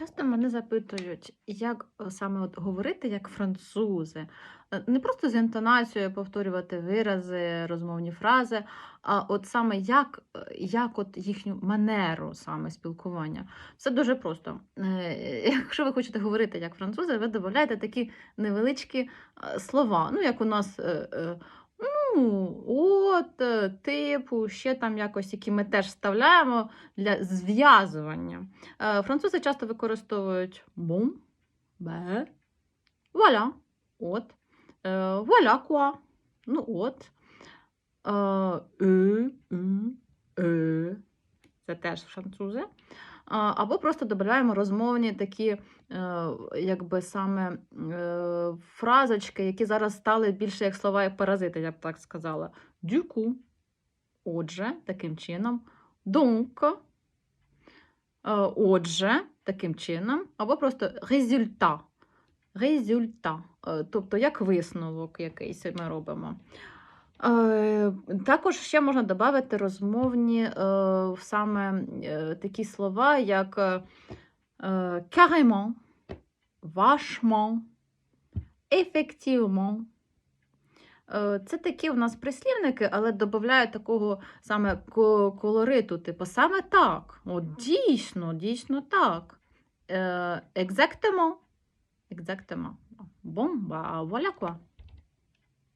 Часто мене запитують, як е, саме от говорити як французи. Е, Не просто з інтонацією повторювати вирази, розмовні фрази, а от саме як, е, як от їхню манеру саме спілкування. Це дуже просто. Якщо ви хочете говорити як французи, ви додаєте такі невеличкі слова. Ну, як у нас. Ну, е, типу, ще там якось, які ми теж вставляємо для зв'язування. Е, Французи часто використовують бум, бе, voilà, от, е, куа, quoi, ну от, е, е, е, це теж французи. Або просто додаємо розмовні такі, е, якби саме е, фразочки, які зараз стали більше як слова як паразити, я б так сказала. Coup, отже, таким чином, donc, е, отже, таким чином, або просто результат. Результат. Тобто, як висновок якийсь ми робимо. Е, Також ще можна додати розмовні е, саме е, такі слова, як carrément, vachement, effectivement. Це такі у нас прислівники, але додають такого саме колориту, типу саме так. От дійсно, дійсно так. Exactement. Exactement. Bah voilà quoi.